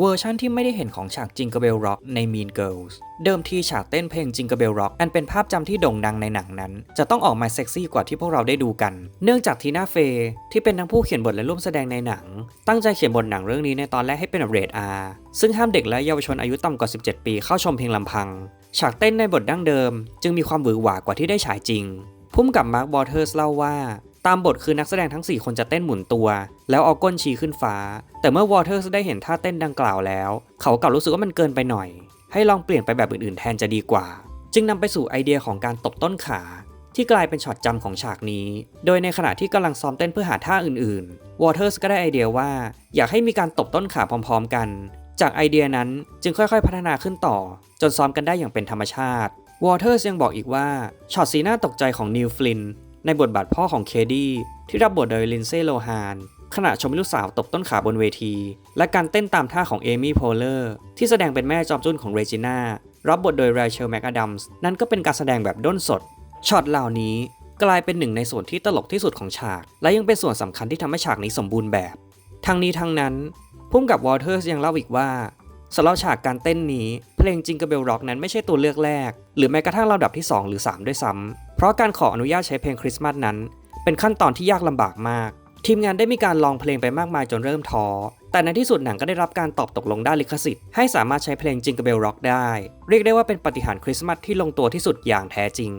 เวอร์ชั่นที่ไม่ได้เห็นของฉากจิงเก r เบลร็อกใน Mean Girls เดิมทีฉากเต้นเพลงจิงเก r เบลร็อกอันเป็นภาพจำที่โด่งดังในหนังนั้น จะต้องออกมาเซ็กซี่กว่าที่พวกเราได้ดูกัน เนื่องจากทีน่าเฟย์ที่เป็นทั้งผู้เขียนบทและร่วมแสดงในหนัง ตั้งใจเขียนบทหนังเรื่องนี้ในตอนแรกให้เป็นเรท R ซึ่งห้ามเด็กและเยาวชนอายุต่ำกว่า 17 ปีเข้าชมเพียงลำพัง ฉากเต้นในบทดั้งเดิม จึงมีความหวือหวากว่าที่ได้ฉายจริงพุ่มกับมาร์ควอเทอร์สเล่าว่า ตามบทคือนักแสดงทั้ง 4 คนจะเต้นหมุนตัว แล้วเอาก้นชี้ขึ้นฟ้า แต่เมื่อวอเทอร์สได้เห็นท่าเต้นดังกล่าวแล้ว เขากลับรู้สึกว่ามันเกินไปหน่อย ให้ลองเปลี่ยนไปแบบอื่นๆแทนจะดีกว่า จึงนำไปสู่ไอเดียของการตบต้นขา ที่กลายเป็นช็อตจำของฉากนี้ โดยในขณะที่กำลังซ้อมเต้นเพื่อหาท่าอื่นๆวอเทอร์สก็ได้ไอเดียว่า อยากให้มีการตบต้นขาพร้อม ๆ กัน จากไอเดียนั้นจึงค่อยๆ พัฒนาขึ้นต่อ จนซ้อมกันได้อย่างเป็นธรรมชาติวอเทอร์สยังบอกอีกว่าช็อตสีหน้าตกใจของนิวฟลิน ในบทบาทพ่อของเคดี้ที่รับบทโดยลินเซ่โลฮานขณะชมลูกสาวตบต้นขาบนเวที และการเต้นตามท่าของเอมี่โพเลอร์ที่แสดงเป็นแม่จอมจุ้นของเรจิน่ารับบทโดยไรเชลแมกอดัมส์นั่นก็เป็นการแสดงแบบด้นสดช็อตเหล่านี้กลายเป็นหนึ่งในส่วนที่ตลกที่สุดของฉาก และยังเป็นส่วนสำคัญที่ทำให้ฉากนี้สมบูรณ์แบบ ทั้งนี้ทั้งนั้นพุ่มกับวอเทอร์สยังเล่าอีกว่า สำหรับฉากการเต้นนี้ เพลงจิงเก r เบลร็อกนั้นไม่ใช่ตัวเลือกแรก หรือแม้กระทั่งลำดับที่ 2 หรือ 3 ด้วยซ้ำเพราะการขออนุญาตใช้เพลงคริสต์มาสนั้น เป็นขั้นตอนที่ยากลำบากมาก ทีมงานได้มีการลองเพลงไปมากมายจนเริ่มท้อแต่ในที่สุดหนังก็ได้รับการตอบตกลงด้านลิขสิทธิ์ ให้สามารถใช้เพลงจิงเก r เบลร็อกได้ เรียกได้ว่าเป็นปฏิหารคริสต์มาสที่ลงตัวที่สุดอย่างแท้จริง